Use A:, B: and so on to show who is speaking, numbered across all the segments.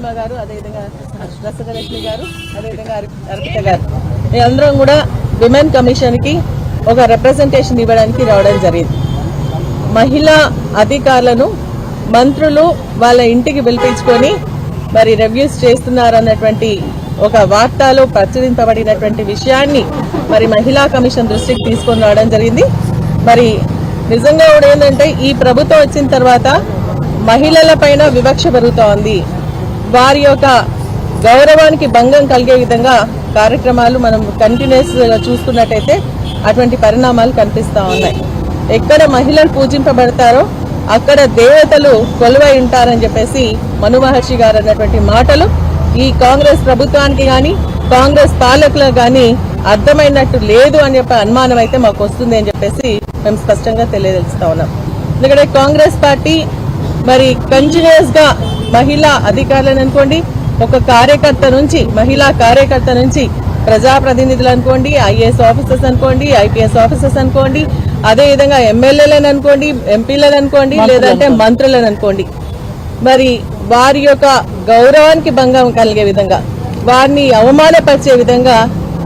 A: హలీమా గారు అదేవిధంగా రసగలక్ష్మి గారు అదేవిధంగా అర్పిత గారు. మేమందరం కూడా విమెన్ కమిషన్కి ఒక రిప్రజెంటేషన్ ఇవ్వడానికి రావడం జరిగింది. మహిళా అధికారులను మంత్రులు వాళ్ళ ఇంటికి పిలిపించుకొని మరి రివ్యూస్ చేస్తున్నారన్నటువంటి ఒక వార్తలో ప్రచురింపబడినటువంటి విషయాన్ని మరి మహిళా కమిషన్ దృష్టికి తీసుకొని రావడం జరిగింది. మరి నిజంగా కూడా ఏంటంటే ఈ ప్రభుత్వం వచ్చిన తర్వాత మహిళల పైన వివక్ష పెరుగుతోంది. వారి యొక్క గౌరవానికి భంగం కలిగే విధంగా కార్యక్రమాలు మనం కంటిన్యూస్గా చూసుకున్నట్టయితే అటువంటి పరిణామాలు కనిపిస్తా ఉన్నాయి. ఎక్కడ మహిళలు పూజింపబడతారో అక్కడ దేవతలు కొలువై ఉంటారని చెప్పేసి మను మహర్షి గారు అన్నటువంటి మాటలు ఈ కాంగ్రెస్ ప్రభుత్వానికి కానీ కాంగ్రెస్ పాలకులకు కానీ అర్థమైనట్టు లేదు అని చెప్పే అనుమానం అయితే మాకు వస్తుంది అని చెప్పేసి మేము స్పష్టంగా తెలియజేస్తా ఉన్నాం. ఎందుకంటే కాంగ్రెస్ పార్టీ మరి కంటిన్యూస్గా మహిళా అధికారులను అనుకోండి ఒక కార్యకర్త నుంచి మహిళా కార్యకర్త నుంచి ప్రజాప్రతినిధులు అనుకోండి ఐఏఎస్ ఆఫీసర్స్ అనుకోండి ఐపీఎస్ ఆఫీసర్స్ అనుకోండి అదే విధంగా ఎమ్మెల్యేలను అనుకోండి ఎంపీలను అనుకోండి లేదంటే మంత్రులను అనుకోండి. మరి వారి యొక్క గౌరవానికి భంగం కలిగే విధంగా వారిని అవమానపరిచే విధంగా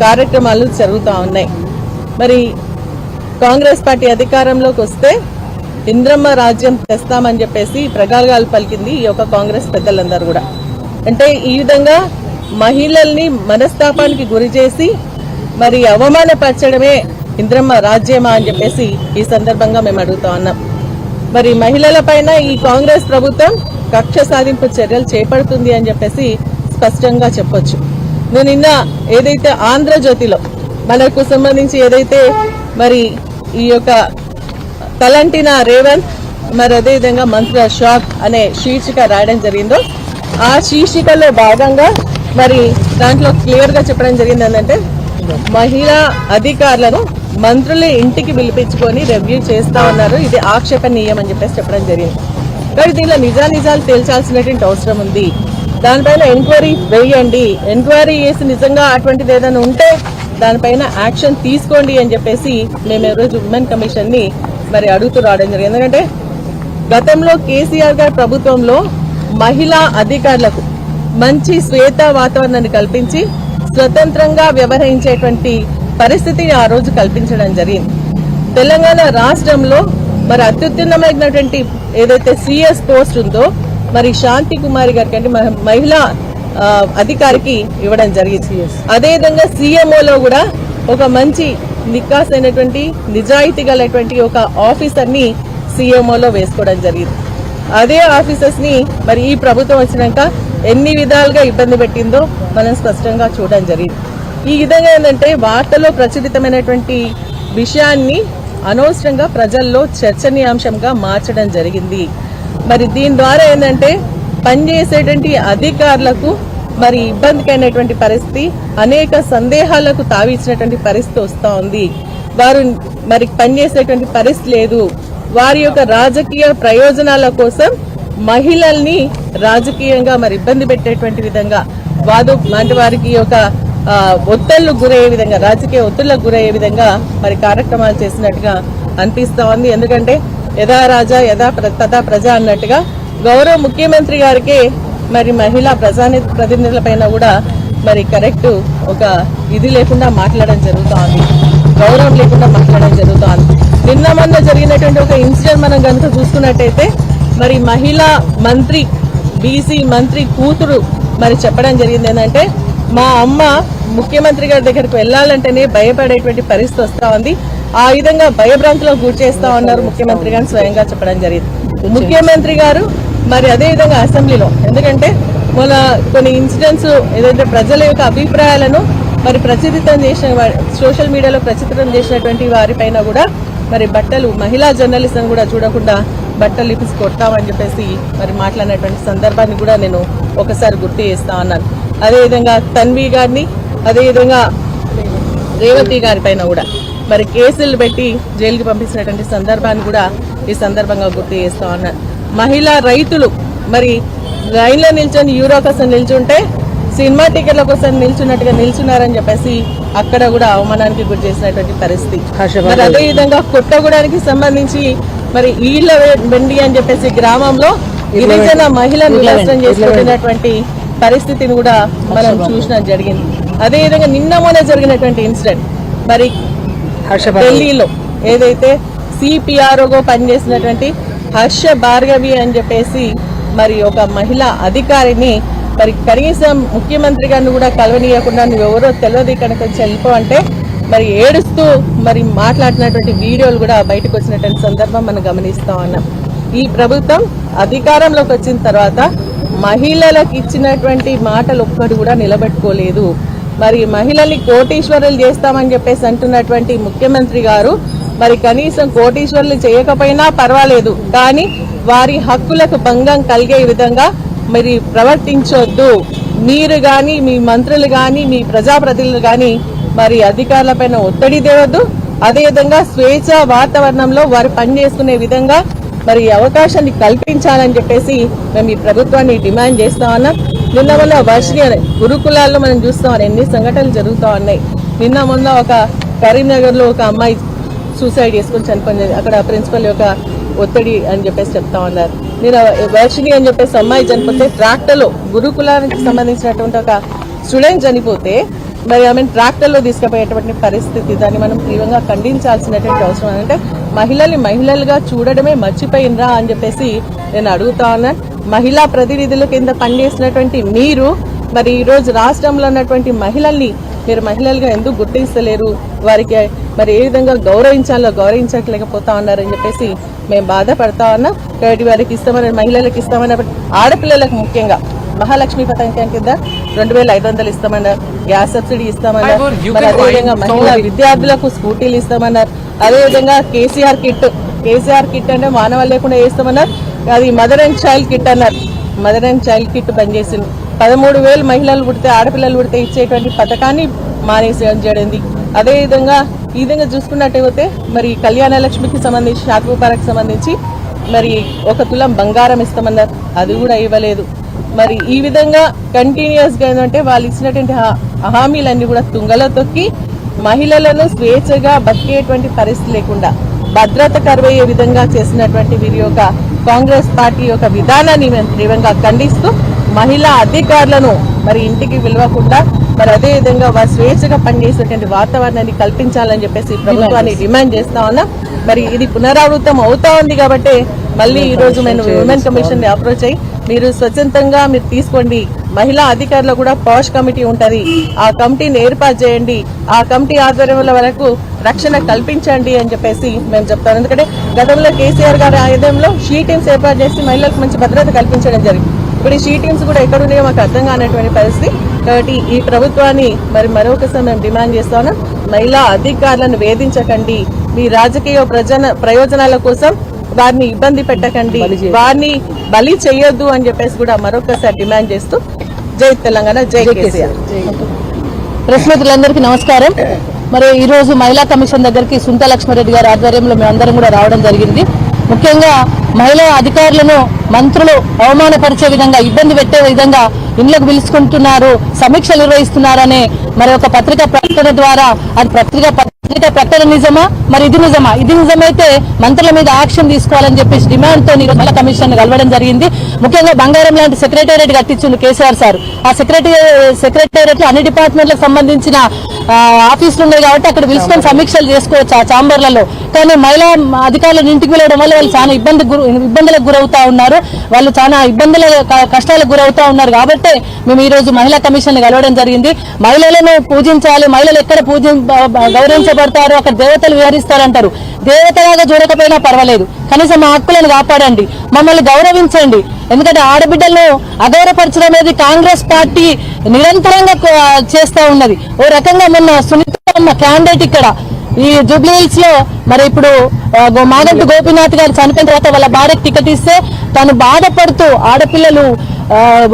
A: కార్యక్రమాలు జరుగుతూ ఉన్నాయి. మరి కాంగ్రెస్ పార్టీ అధికారంలోకి వస్తే ఇంద్రమ్మ రాజ్యం తెస్తామని చెప్పేసి ప్రగాల్గాలు పలికింది ఈ యొక్క కాంగ్రెస్ పెద్దలందరూ కూడా. అంటే ఈ విధంగా మహిళల్ని మనస్తాపానికి గురి చేసి మరి అవమానపరచడమే ఇంద్రమ్మ రాజ్యమా అని చెప్పేసి ఈ సందర్భంగా మేము అడుగుతా ఉన్నాం. మరి మహిళల పైన ఈ కాంగ్రెస్ ప్రభుత్వం కక్ష సాధింపు చర్యలు చేపడుతుంది అని చెప్పేసి స్పష్టంగా చెప్పొచ్చు. నేను నిన్న ఏదైతే ఆంధ్రజ్యోతిలో మనకు సంబంధించి ఏదైతే మరి ఈ యొక్క తలంటిన రేవంత్ మరి అదేవిధంగా మంత్రి షాక్ అనే శీర్షిక రాయడం జరిగిందో ఆ శీర్షికలో భాగంగా మరి దాంట్లో క్లియర్గా చెప్పడం జరిగింది ఏంటంటే మహిళా అధికారులను మంత్రులు ఇంటికి పిలిపించుకొని రివ్యూ చేస్తా ఉన్నారు. ఇది ఆక్షేపణీయం అని చెప్పేసి చెప్పడం జరిగింది. కానీ దీనిలో నిజానిజాలు తేల్చాల్సినటువంటి అవసరం ఉంది. దానిపైన ఎంక్వైరీ వేయండి. ఎంక్వైరీ చేసి నిజంగా అటువంటిది ఏదైనా ఉంటే దానిపైన యాక్షన్ తీసుకోండి అని చెప్పేసి మేము ఈరోజు ఉమెన్ కమిషన్ని మరి అడుగుతూ రావడం జరిగింది. ఎందుకంటే గతంలో కేసీఆర్ గారి ప్రభుత్వంలో మహిళా అధికారులకు మంచి శ్వేత వాతావరణాన్ని కల్పించి స్వతంత్రంగా వ్యవహరించేటువంటి పరిస్థితిని ఆ రోజు కల్పించడం జరిగింది. తెలంగాణ రాష్ట్రంలో మరి అత్యుత్తమమైనటువంటి ఏదైతే సిఎస్ పోస్ట్ ఉందో మరి శాంతి కుమారి గారికి అంటే మహ- మహిళా అధికారికి ఇవ్వడం జరిగింది. అదేవిధంగా సీఎంఓలో కూడా ఒక మంచి నికాస్ అయినటువంటి నిజాయితీ గలటువంటి ఒక ఆఫీసర్ని సీఎంఓలో వేసుకోవడం జరిగింది. అదే ఆఫీసర్స్ని మరి ఈ ప్రభుత్వం వచ్చినాక ఎన్ని విధాలుగా ఇబ్బంది పెట్టిందో మనం స్పష్టంగా చూడడం జరిగింది. ఈ విధంగా ఏంటంటే వార్తలో ప్రచురితమైనటువంటి విషయాన్ని అనవసరంగా ప్రజల్లో చర్చనీయాంశంగా మార్చడం జరిగింది. మరి దీని ద్వారా ఏంటంటే పనిచేసేటువంటి అధికారులకు మరి ఇబ్బందికైనటువంటి పరిస్థితి అనేక సందేహాలకు తావిచ్చినటువంటి పరిస్థితి వస్తూ ఉంది. వారు మరి పనిచేసేటువంటి పరిస్థితి లేదు. వారి యొక్క రాజకీయ ప్రయోజనాల కోసం మహిళల్ని రాజకీయంగా మరి ఇబ్బంది పెట్టేటువంటి విధంగా వాదు లాంటి వారికి ఒక ఆ, ఒత్తిళ్ళు గురయ్యే విధంగా రాజకీయ ఒత్తిళ్ళకు గురయ్యే విధంగా మరి కార్యక్రమాలు చేసినట్టుగా అనిపిస్తూ ఉంది. ఎందుకంటే యథా రాజా యథా ప్ర- తథా ప్రజ అన్నట్టుగా గౌరవ ముఖ్యమంత్రి గారికి మరి మహిళా ప్రజాని ప్రతినిధులపైన కూడా మరి కరెక్ట్ ఒక ఇది లేకుండా మాట్లాడడం జరుగుతోంది. గౌరవం లేకుండా మాట్లాడడం జరుగుతోంది. నిన్న మొన్న జరిగినటువంటి ఒక ఇన్సిడెంట్ మనం కనుక చూసుకున్నట్టయితే మరి మహిళా మంత్రి బీసీ మంత్రి కూతురు మరి చెప్పడం జరిగింది ఏంటంటే మా అమ్మ ముఖ్యమంత్రి గారి దగ్గరికి వెళ్ళాలంటేనే భయపడేటువంటి పరిస్థితి వస్తూ ఉంది. ఆ విధంగా భయభ్రాంతిలో గురి చేస్తా ఉన్నారు ముఖ్యమంత్రి గారిని స్వయంగా చెప్పడం జరిగింది. ముఖ్యమంత్రి గారు మరి అదే విధంగా అసెంబ్లీలో. ఎందుకంటే మన కొన్ని ఇన్సిడెంట్స్ ఏదైతే ప్రజల యొక్క అభిప్రాయాలను మరి ప్రచురితం చేసిన సోషల్ మీడియాలో ప్రచురితం చేసినటువంటి వారిపైన కూడా మరి బట్టలు మహిళా జర్నలిస్ట్లను కూడా చూడకుండా బట్టలు ఇప్పించి కొడతామని చెప్పేసి మరి మాట్లాడినటువంటి సందర్భాన్ని కూడా నేను ఒకసారి గుర్తు చేస్తా ఉన్నాను అదేవిధంగా తన్వి గారిని అదేవిధంగా రేవతి గారి పైన కూడా మరి కేసులు పెట్టి జైలుకి పంపించినటువంటి సందర్భాన్ని కూడా ఈ సందర్భంగా గుర్తు చేస్తా ఉన్నాను మహిళా రైతులు మరి లైన్లో నిల్చొని యూరో కోసం నిల్చుంటే సినిమా టికెట్ల కోసం నిల్చున్నట్టుగా నిల్చున్నారని చెప్పేసి అక్కడ కూడా అవమానానికి గురి చేసినటువంటి పరిస్థితి. మరి అదే విధంగా కొత్తగూడానికి సంబంధించి మరి ఈళ్ళ వెండి అని చెప్పేసి గ్రామంలో గిరిజన మహిళను నిరాశ్రం చేసుకుంటున్నటువంటి పరిస్థితిని కూడా మనం చూసిన జరిగింది. అదేవిధంగా నిన్న మొన్న జరిగినటువంటి ఇన్సిడెంట్ మరి ఢిల్లీలో ఏదైతే సిపిఆర్ఓగా పనిచేసినటువంటి హర్ష భార్గవి అని చెప్పేసి మరి ఒక మహిళా అధికారిని మరి కనీసం ముఖ్యమంత్రి గారిని కూడా కలవనీయకుండా నువ్వు ఎవరో తెలియదు ఇక్కడికి వచ్చి వెళ్ళిపో అంటే మరి ఏడుస్తూ మరి మాట్లాడినటువంటి వీడియోలు కూడా బయటకు వచ్చినటువంటి సందర్భం మనం గమనిస్తా ఉన్నాం. ఈ ప్రభుత్వం అధికారంలోకి వచ్చిన తర్వాత మహిళలకు ఇచ్చినటువంటి మాటలు ఒక్కటి కూడా నిలబెట్టుకోలేదు. మరి మహిళల్ని కోటీశ్వరులు చేస్తామని చెప్పేసి అంటున్నటువంటి ముఖ్యమంత్రి గారు మరి కనీసం కోటీశ్వర్లు చేయకపోయినా పర్వాలేదు. కానీ వారి హక్కులకు భంగం కలిగే విధంగా మరి ప్రవర్తించొద్దు. మీరు కానీ మీ మంత్రులు కానీ మీ ప్రజాప్రతినిధులు కానీ మరి అధికారులపైన ఒత్తిడి తేవద్దు. అదేవిధంగా స్వేచ్ఛ వాతావరణంలో వారు పనిచేసుకునే విధంగా మరి అవకాశాన్ని కల్పించాలని చెప్పేసి మేము ఈ ప్రభుత్వాన్ని డిమాండ్ చేస్తా ఉన్నాం. నిన్న మొన్న వర్షిణి గురుకులాల్లో మనం చూస్తాం ఎన్ని సంఘటనలు జరుగుతూ ఉన్నాయి. నిన్న మొన్న ఒక కరీంనగర్లో ఒక అమ్మాయి సూసైడ్ చేసుకుని చనిపోయింది అక్కడ ప్రిన్సిపల్ యొక్క ఒత్తిడి అని చెప్పేసి చెప్తా ఉన్నారు. నేను వర్షిణి అని చెప్పేసి అమ్మాయి చనిపోతే ట్రాక్టర్లో గురుకులానికి సంబంధించినటువంటి ఒక స్టూడెంట్ చనిపోతే మరి ఆమె ట్రాక్టర్లో తీసుకుపోయేటువంటి పరిస్థితి దాన్ని మనం తీవ్రంగా ఖండించాల్సినటువంటి అవసరం అంటే మహిళల్ని మహిళలుగా చూడడమే మర్చిపోయినరా అని చెప్పేసి నేను అడుగుతా ఉన్నాను మహిళా ప్రతినిధుల కింద పనిచేసినటువంటి మీరు మరి ఈ రోజు రాష్ట్రంలో ఉన్నటువంటి మహిళల్ని మీరు మహిళలుగా ఎందుకు గుర్తిస్తలేరు వారికి మరి ఏ విధంగా గౌరవించాలో గౌరవించట్లేకపోతా ఉన్నారని చెప్పేసి మేము బాధపడతా ఉన్నాం. కాబట్టి వారికి ఇస్తామని మహిళలకు ఇస్తామని ఆడపిల్లలకు ముఖ్యంగా మహాలక్ష్మి పథకం కింద రెండు వేల ఐదు వందలు ఇస్తామన్నారు. గ్యాస్ సబ్సిడీ ఇస్తామన్నారు. మరి అదేవిధంగా మహిళా విద్యార్థులకు స్కూటీలు ఇస్తామన్నారు. అదేవిధంగా కేసీఆర్ కిట్ కేసీఆర్ కిట్ అంటే మానవ లేకుండా వేస్తామన్నారు. అది మదర్ అండ్ చైల్డ్ కిట్ అన్నారు. మదర్ అండ్ చైల్డ్ కిట్ బంద్ చేసింది పదమూడు వేలు మహిళలు పుడితే ఆడపిల్లలు పుడితే ఇచ్చేటువంటి పథకాన్ని మానేసేయడం జరిగింది. అదేవిధంగా ఈ విధంగా చూసుకున్నట్టయితే మరి కళ్యాణ లక్ష్మికి సంబంధించి శాఖోపారకు సంబంధించి మరి ఒక తులం బంగారం ఇస్తామన్నారు. అది కూడా ఇవ్వలేదు. మరి ఈ విధంగా కంటిన్యూస్గా ఏంటంటే వాళ్ళు ఇచ్చినటువంటి హామీలన్నీ కూడా తుంగలో తొక్కి మహిళలను స్వేచ్ఛగా బతికేటువంటి పరిస్థితి లేకుండా భద్రత కరువయ్యే విధంగా చేసినటువంటి వీరి యొక్క కాంగ్రెస్ పార్టీ యొక్క విధానాన్ని మేము తీవ్రంగా ఖండిస్తూ మహిళా అధికారులను మరి ఇంటికి పిలవకుండా మరి అదే విధంగా వారు స్వేచ్ఛగా పనిచేసేటువంటి వాతావరణాన్ని కల్పించాలని చెప్పేసి ప్రభుత్వాన్ని డిమాండ్ చేస్తా ఉన్నాం. మరి ఇది పునరావృతం అవుతా ఉంది కాబట్టి మళ్ళీ ఈ రోజు మేము ఉమెన్ కమిషన్ని అప్రోచ్ అయ్యి మీరు స్వచ్ఛందంగా మీరు తీసుకోండి. మహిళా అధికారులు కూడా పాష్ కమిటీ ఉంటది. ఆ కమిటీని ఏర్పాటు చేయండి. ఆ కమిటీ ఆధ్వర్యంలో వరకు రక్షణ కల్పించండి అని చెప్పేసి మేము చెప్తాం. ఎందుకంటే గతంలో కేసీఆర్ గారి ఆయుధంలో షీ టీమ్స్ ఏర్పాటు చేసి మహిళలకు మంచి భద్రత కల్పించడం జరిగింది. ఇప్పుడు ఈ షీ టీమ్స్ కూడా ఎక్కడ ఉన్నాయో మాకు అర్థం కానటువంటి పరిస్థితి. కాబట్టి ఈ ప్రభుత్వాన్ని మరి మరొకసారి మేము డిమాండ్ చేస్తాను. మహిళా అధికారులను వేధించకండి. మీ రాజకీయ ప్రజన ప్రయోజనాల కోసం వారిని ఇబ్బంది పెట్టకండి. వారిని బలి చేయొద్దు అని చెప్పేసి కూడా మరొకసారి డిమాండ్ చేస్తూ జై తెలంగాణ జై కేసీఆర్.
B: ప్రెస్ మిత్రులందరికీ నమస్కారం. మరి ఈ రోజు మహిళా కమిషన్ దగ్గరికి సుంత లక్ష్మారెడ్డి గారి ఆధ్వర్యంలో మేమందరం కూడా రావడం జరిగింది. ముఖ్యంగా మహిళా అధికారులను మంత్రులు అవమానపరిచే విధంగా ఇబ్బంది పెట్టే విధంగా ఇండ్లకు పిలుచుకుంటున్నారు సమీక్షలు నిర్వహిస్తున్నారనే మరి ఒక పత్రికా ప్రకటన ద్వారా అది పత్రికా పత్రికా ప్రకటన నిజమా? మరి ఇది నిజమా? ఇది నిజమైతే మంత్రుల మీద యాక్షన్ తీసుకోవాలని చెప్పేసి డిమాండ్తో నిర్మల కమిషన్ కలవడం జరిగింది. ముఖ్యంగా బంగారం లాంటి సెక్రటేరియట్ కట్టించిండు కేసీఆర్ సార్. ఆ సెక్రటరీ సెక్రటేరియట్లో అన్ని డిపార్ట్మెంట్లకు సంబంధించిన ఆ, ఆఫీసులు ఉన్నాయి కాబట్టి అక్కడ పిలుచుకొని సమీక్షలు చేసుకోవచ్చు ఆ చాంబర్లలో కానీ మహిళా అధికారులను ఇంటికి వెళ్ళడం వల్ల వాళ్ళు చాలా ఇబ్బంది ఇబ్బందులకు గురవుతా ఉన్నారు. వాళ్ళు చాలా ఇబ్బందుల కష్టాలకు గురవుతా ఉన్నారు కాబట్టి మేము ఈ రోజు మహిళా కమిషన్ కలవడం జరిగింది. మహిళలను పూజించాలి మహిళలు ఎక్కడ పూజ పడతారు అక్కడ దేవతలు విహరిస్తారంటారు. దేవతలాగా చూడకపోయినా పర్వాలేదు. కనీసం మా హక్కులను కాపాడండి. మమ్మల్ని గౌరవించండి. ఎందుకంటే ఆడబిడ్డలను అగౌరవపరచడం అనేది కాంగ్రెస్ పార్టీ నిరంతరంగా చేస్తూ చేస్తా ఉన్నది. ఓ రకంగా మొన్న సునీత క్యాండిడేట్ ఇక్కడ ఈ జూబ్లీహిల్స్లో మరి ఇప్పుడు మాగంటి గోపీనాథ్ గారు చనిపోయిన తర్వాత వాళ్ళ భార్యకు టికెట్ ఇస్తే తను బాధపడుతూ ఆడపిల్లలు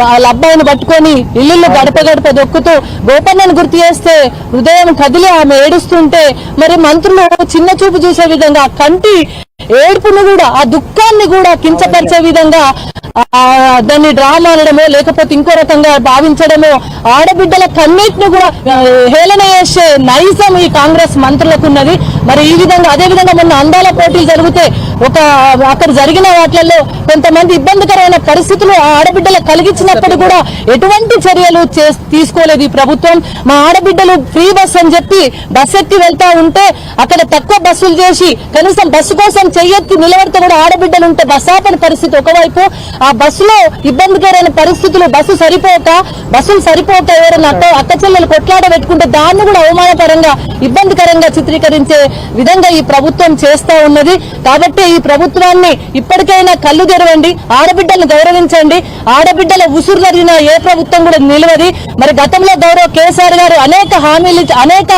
B: వాళ్ళ అబ్బాయిని పట్టుకొని ఇల్లు గడప గడప దొక్కుతూ గోపన్నను గుర్తు చేస్తే హృదయం కదిలి ఆమె ఏడుస్తుంటే మరి మంత్రులు చిన్న చూపు చూసే విధంగా కంటి ఏడుపును కూడా ఆ దుఃఖాన్ని కూడా కించపరిచే విధంగా దాన్ని డ్రామా అనడమో లేకపోతే ఇంకో రకంగా భావించడమో ఆడబిడ్డల కన్నిటిని కూడా హేళన చేసే నైజం ఈ కాంగ్రెస్ మంత్రులకు ఉన్నది మరి ఈ విధంగా అదే విధంగా మొన్న అందాల పోటీలు జరిగితే ఒక అక్కడ జరిగిన వాటిల్లో కొంతమంది ఇబ్బందికరమైన పరిస్థితులు ఆ ఆడబిడ్డలకు కలిగించినప్పుడు కూడా ఎటువంటి చర్యలు తీసుకోలేదు ఈ ప్రభుత్వం. మా ఆడబిడ్డలు ఫ్రీ బస్ అని చెప్పి బస్ ఎక్కి వెళ్తా ఉంటే అక్కడ తక్కువ బస్సులు చేసి కనీసం బస్సు కోసం చెయ్యెత్తి నిలబడితే కూడా ఆడబిడ్డలు ఉంటే బస్ ఆపని పరిస్థితి ఒకవైపు. ఆ బస్సులో ఇబ్బందికరమైన పరిస్థితులు బస్సు సరిపోక బస్సులు సరిపోక ఎవరైనా అక్క అక్క చెల్లెలు కొట్లాట పెట్టుకుంటే దాన్ని కూడా అవమానకరంగా ఇబ్బందికరంగా చిత్రీకరించే విధంగా ఈ ప్రభుత్వం చేస్తా ఉన్నది. కాబట్టి ఈ ప్రభుత్వాన్ని ఇప్పటికైనా కళ్ళు తెరవండి ఆడబిడ్డలను గౌరవించండి. ఆడబిడ్డల ఉసురు జరిగిన ఏ ప్రభుత్వం కూడా నిలవది. మరి గతంలో గౌరవ కేసీఆర్ గారు అనేక హామీలు అనేక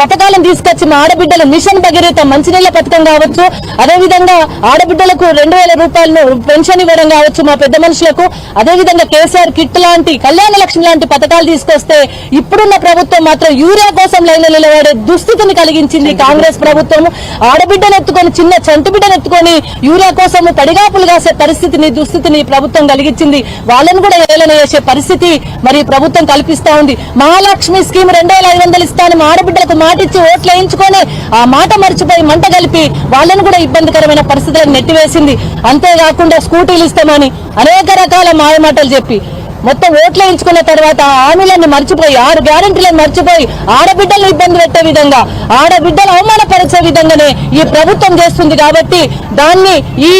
B: పథకాలను తీసుకొచ్చి మా ఆడబిడ్డల మిషన్ భగీరథ మంచినీళ్ళ పథకం కావచ్చు. అదే విధంగా ఆడబిడ్డలకు రెండు వేల రూపాయలను పెన్షన్ ఇవ్వడం కావచ్చు. మా పెద్ద మనుషులకు. అదే విధంగా కేసీఆర్ కిట్ లాంటి కళ్యాణ లక్ష్మి లాంటి పథకాలు తీసుకొస్తే ఇప్పుడున్న ప్రభుత్వం మాత్రం యూరియా కోసం లైన్లో నిలబడే దుస్థితిని కలిగించింది కాంగ్రెస్ ప్రభుత్వం ఆడబిడ్డను ఎత్తుకొని చిన్న చంటి బిడ్డను ఎత్తుకొని యూరియా కోసం పడిగాపులు కాసే పరిస్థితిని దుస్థితిని ప్రభుత్వం కలిగించింది. వాళ్ళని కూడా ఏలన చేసే పరిస్థితి మరి ప్రభుత్వం కల్పిస్తా ఉంది. మహాలక్ష్మి స్కీమ్ రెండు వేల ఐదు వందలు ఇస్తాను మా ఆడబిడ్డలకు మాట ఇచ్చి ఓట్లు వేయించుకొని ఆ మాట మర్చిపోయి మంట కలిపి వాళ్ళను కూడా ఇబ్బందికరమైన పరిస్థితులను నెట్టివేసింది. అంతేకాకుండా స్కూటీలు ఇస్తామని అనేక రకాల మాయమాటలు చెప్పి మొత్తం ఓట్లు ఎంచుకున్న తర్వాత ఆ హామీలన్నీ మర్చిపోయి ఆరు గ్యారెంటీలను మర్చిపోయి ఆడబిడ్డలను ఇబ్బంది పెట్టే విధంగా ఆడబిడ్డలు అవమానపరిచే విధంగానే ఈ ప్రభుత్వం చేస్తుంది కాబట్టి దాన్ని ఈ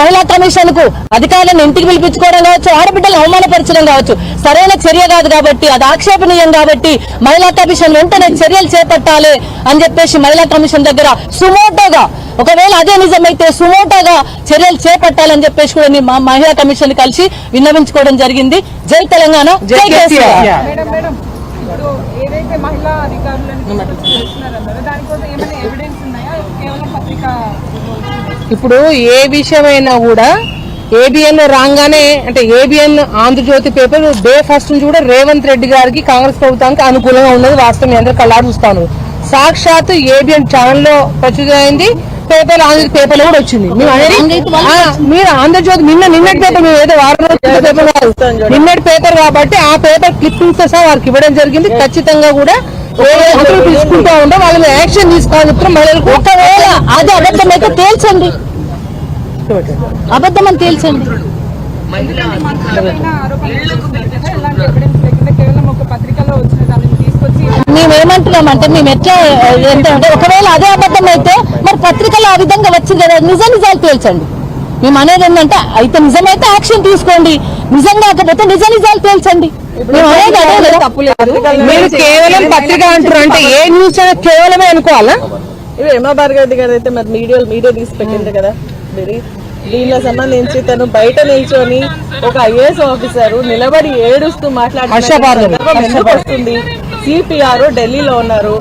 B: మహిళా కమిషన్కు అధికారులను ఇంటికి పిలిపించుకోవడం కావచ్చు ఆడబిడ్డలు అవమానపరచడం కావచ్చు సరైన చర్య కాదు కాబట్టి అది ఆక్షేపణీయం కాబట్టి మహిళా కమిషన్ వెంటనే చర్యలు చేపట్టాలి అని చెప్పేసి మహిళా కమిషన్ దగ్గర సుమోటోగా ఒకవేళ అదే నిజమైతే సుమోటోగా చర్యలు చేపట్టాలని చెప్పేసి కూడా మా మహిళా కమిషన్ కలిసి విన్నవించుకోవడం జరిగింది. జై తెలంగాణ జై కేసీఆర్.
C: ఏదైతే మహిళా అధికారులను దానికోసం ఏమైనా ఎవిడెన్స్ ఉన్నాయా? కేవలం పత్రిక
D: ఇప్పుడు ఏ విషయమైనా కూడా ఏబిఎన్ రాగానే అంటే ABN Andhra Jyothy paper day first నుంచి కూడా రేవంత్ రెడ్డి గారికి కాంగ్రెస్ ప్రభుత్వానికి అనుకూలంగా ఉన్నది వాస్తవం. అందరూ కళ్ళారు చూస్తాను. సాక్షాత్ ఏబిఎన్ ఛానల్లో ప్రచురితమైంది. పేపర్ ఆంధ్ర పేపర్ కూడా వచ్చింది. మీరు ఆంధ్రజ్యోతి నిన్న నిన్నటి పేపర్ మేము ఏదో వారం పేపర్ నిన్నటి పేపర్ కాబట్టి ఆ పేపర్ క్లిప్పింగ్స్ సహా వారికి ఇవ్వడం జరిగింది. ఖచ్చితంగా కూడా తీసుకుంటా ఉంటే వాళ్ళ మీద యాక్షన్ తీసుకోవాలని చెప్తున్నాం మహిళలకు
B: ఒకవేళ అది అబద్ధమైతే తేల్చండి. అబద్ధం అని తేల్చండి. మేమేమంటున్నామంటే మేము ఎట్లా ఏంటంటే ఒకవేళ అదే అబద్ధం అయితే మరి పత్రికలో ఆ విధంగా వచ్చింది కదా నిజ నిజాలు తేల్చండి. మేము అనేది ఏంటంటే అయితే నిజమైతే యాక్షన్ తీసుకోండి. నిజం కాకపోతే నిజ నిజాలు తేల్చండి.
D: మీరు కేవలం పత్రిక అంటారు అంటే ఏ న్యూస్ అయినా కేవలమే అనుకోవాలా?
A: ఇవి హేమా భార్గవి గారు అయితే మరి మీడియా మీడియా తీసి పెట్టింది కదా. మరి దీనిలో సంబంధించి తను బయట నిల్చొని ఒక ఐఏఎస్ ఆఫీసర్ నిలబడి ఏడుస్తూ. మాట్లాడుతుంది సిపిఆర్ ఢిల్లీలో ఉన్నారు.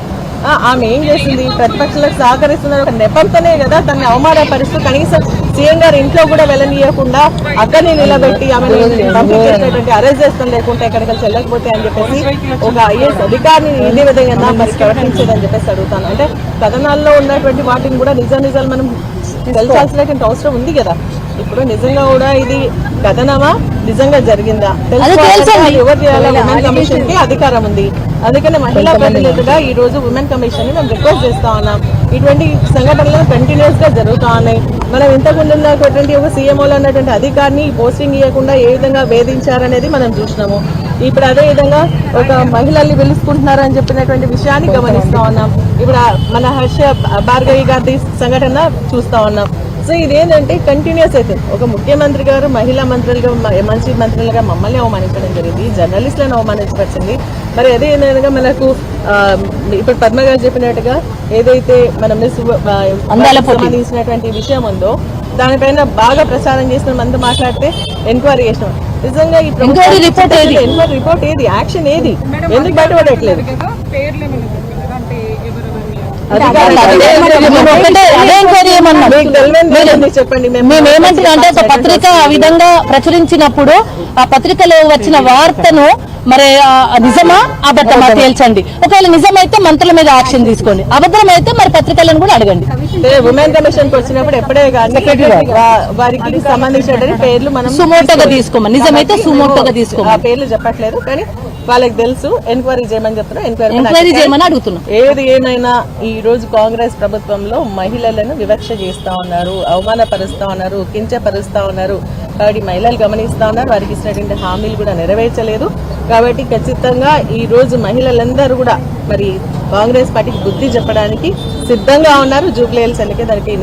A: ఆమె ఏం చేసింది? ప్రతిపక్షాలకు సహకరిస్తున్నారు ఒక నెపంతోనే కదా తనని అవమానపరుస్తూ కనీసం సీఎం గారు ఇంట్లో కూడా వెళ్ళనీయకుండా అక్కడిని నిలబెట్టి ఆమెను పంపించేసినటువంటి అరెస్ట్ చేస్తాం లేకుంటే ఎక్కడికి వెళ్ళకపోతే అని చెప్పేసి ఒక ఐఏఎస్ అధికారిని ఇదే విధంగా మరి ప్రవర్తించేదని చెప్పేసి అడుగుతాను. అంటే కథనాల్లో ఉన్నటువంటి వాటిని కూడా నిజ నిజాలు మనం తెలుసాల్సినటువంటి అవసరం ఉంది కదా. ఇప్పుడు నిజంగా కూడా ఇది కథనమా? నిజంగా జరిగిందా? కమిషన్కి అధికారం ఉంది. అందుకని మహిళా ప్రతినిధులుగా ఈ రోజు ఉమెన్ కమిషన్ని మేము రిక్వెస్ట్ చేస్తా ఉన్నాం. ఇటువంటి సంఘటనలు కంటిన్యూస్గా జరుగుతా ఉన్నాయి. మనం ఇంతకుముందు ఉన్నటువంటి ఒక సీఎంఓలో ఉన్నటువంటి అధికారిని పోస్టింగ్ ఇవ్వకుండా ఏ విధంగా వేధించారనేది మనం చూసినాము. ఇప్పుడు అదే విధంగా ఒక మహిళల్ని పిలుచుకుంటున్నారని చెప్పినటువంటి విషయాన్ని గమనిస్తా ఉన్నాం. ఇప్పుడు మన హర్ష భార్గవి గారి సంఘటన చూస్తా ఉన్నాం. సో ఇదేంటంటే కంటిన్యూస్ అవుతుంది. ఒక ముఖ్యమంత్రి గారు మహిళా మంత్రులుగా మంచి మంత్రులుగా మమ్మల్ని అవమానించడం జరిగింది. జర్నలిస్టులను అవమానించవచ్చింది మరి అదే విధంగా మనకు ఇప్పుడు పద్మ గారు చెప్పినట్టుగా ఏదైతే మన. సంబంధించినటువంటి విషయం ఉందో దానిపైన బాగా ప్రచారం చేసిన మంది మాట్లాడితే ఎంక్వైరీ చేసినాం. నిజంగా ఈ? ఎంక్వైరీ రిపోర్ట్ ఏది? యాక్షన్ ఏది? ఎందుకు బయటపడట్లేదు? చెప్పండి
B: మేమేమంటున్నాం అంటే ఒక పత్రిక ఆ విధంగా ప్రచురించినప్పుడు ఆ పత్రికలో వచ్చిన వార్తను మరి నిజమా అబద్ధమా తేల్చండి. ఒకవేళ నిజమైతే మంత్రుల మీద యాక్షన్ తీసుకోండి. అబద్ధం అయితే మరి పత్రికలను కూడా అడగండి.
A: ఉమెన్ కమిషన్ వచ్చినప్పుడు ఎప్పుడే వారికి సంబంధించిన పేర్లు మనం
B: సుమోటోగా తీసుకోమని. నిజమైతే సుమోటోగా తీసుకోమని.
A: పేర్లు చెప్పట్లేదు. కానీ వాళ్ళకి తెలుసు ఎంక్వైరీ చేయమని ఎంక్వైరీ
B: చేయమని అడుగుతున్నాం.
A: ఏది ఏమైనా ఈ రోజు కాంగ్రెస్ ప్రభుత్వంలో మహిళలను వివక్ష చేస్తా ఉన్నారు అవమానపరుస్తా ఉన్నారు కించపరుస్తా ఉన్నారు. కాబట్టి మహిళలు గమనిస్తా ఉన్నారు వారికి ఇచ్చినటువంటి హామీలు కూడా నెరవేర్చలేదు. కాబట్టి ఖచ్చితంగా ఈ రోజు మహిళలందరూ కూడా మరి కాంగ్రెస్ పార్టీకి బుద్ధి చెప్పడానికి సిద్ధంగా ఉన్నారు. జూబ్లీ ఎన్నికే దానికి